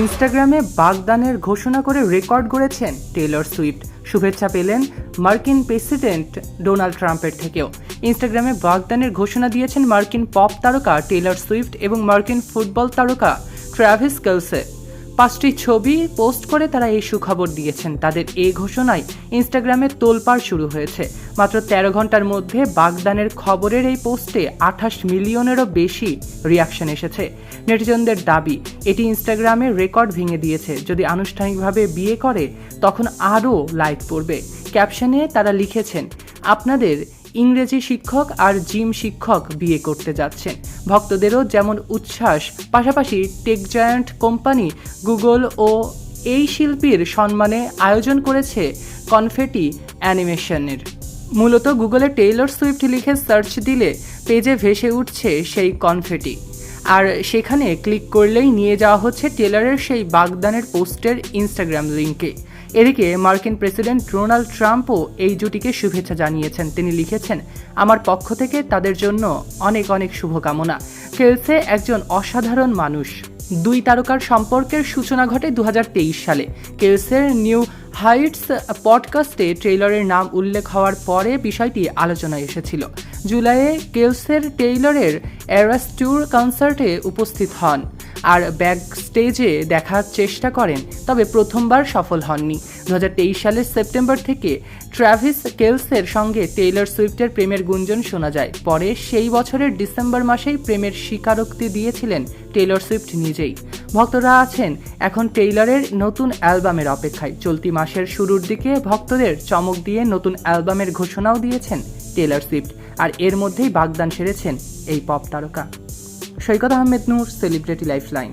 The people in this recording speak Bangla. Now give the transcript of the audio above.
ইনস্টাগ্রামে বাগদানের ঘোষণা করে রেকর্ড গড়েছেন টেলর সুইফট। শুভেচ্ছা পেলেন মার্কিন প্রেসিডেন্ট ডোনাল্ড ট্রাম্পের থেকেও। ইনস্টাগ্রামে বাগদানের ঘোষণা দিয়েছেন মার্কিন পপ তারকা টেলর সুইফট এবং মার্কিন ফুটবল তারকা ট্রাভিস কেলসে। পাঁচটি ছবি পোস্ট করে তারা এই সুখবর দিয়েছেন। তাদের এই ঘোষণায় ইনস্টাগ্রামে তোলপাড় শুরু হয়েছে। মাত্র তেরো ঘণ্টার মধ্যে বাগদানের খবরের এই পোস্টে আঠাশ মিলিয়নেরও বেশি রিয়াকশন এসেছে। নেটিজনদের দাবি, এটি ইনস্টাগ্রামে রেকর্ড ভেঙে দিয়েছে। যদি আনুষ্ঠানিকভাবে বিয়ে করে, তখন আরও লাইক পড়বে। ক্যাপশনে তারা লিখেছেন, আপনাদের ইংরেজি শিক্ষক আর জিম শিক্ষক বিয়ে করতে যাচ্ছেন। ভক্তদেরও যেমন উচ্ছ্বাস, পাশাপাশি টেক জায়ান্ট কোম্পানি গুগল ও এই শিল্পীর সম্মানে আয়োজন করেছে কনফেটি অ্যানিমেশনের। মূলত গুগলে টেইলর সুইফট লিখে সার্চ দিলে পেজে ভেসে উঠছে সেই কনফেটি। আর সেখানে ক্লিক করলেই নিয়ে যাওয়া হচ্ছে টেলরের সেই বাগদানের পোস্টের ইনস্টাগ্রাম লিঙ্কে এদিকে মার্কিন প্রেসিডেন্ট ডোনাল্ড ট্রাম্পও এই জুটিকে শুভেচ্ছা জানিয়েছেন। তিনি লিখেছেন, আমার পক্ষ থেকে তাদের জন্য অনেক অনেক শুভকামনা। কেলসে একজন অসাধারণ মানুষ। দুই তারকার সম্পর্কের সূচনা ঘটে দু হাজার তেইশ সালে। কেলসের নিউ হাইটস পডকাস্টে। ট্রেইলরের নাম উল্লেখ হওয়ার পরে বিষয়টি আলোচনায় এসেছিল। জুলাইয়ে কেলসের টেইলরের এরাস ট্যুর কনসার্টে উপস্থিত হন আর ব্যাক স্টেজে দেখার চেষ্টা করেন, তবে প্রথমবার সফল হননি। দু হাজার তেইশ সালের সেপ্টেম্বর থেকে ট্র্যাভিস কেলসের সঙ্গে টেইলর সুইফটের প্রেমের গুঞ্জন শোনা যায়। পরে সেই বছরের ডিসেম্বর মাসেই প্রেমের স্বীকারোক্তি দিয়েছিলেন টেইলর সুইফট নিজেই। ভক্তরা আছেন এখন টেইলরের নতুন অ্যালবামের অপেক্ষায়। চলতি মাসের শুরুর দিকে ভক্তদের চমক দিয়ে নতুন অ্যালবামের ঘোষণাও দিয়েছেন টেইলর সুইফট। আর এর মধ্যেই বাগদান সেরেছেন এই পপ তারকা। Saikat Ahmed Noor celebrity lifeline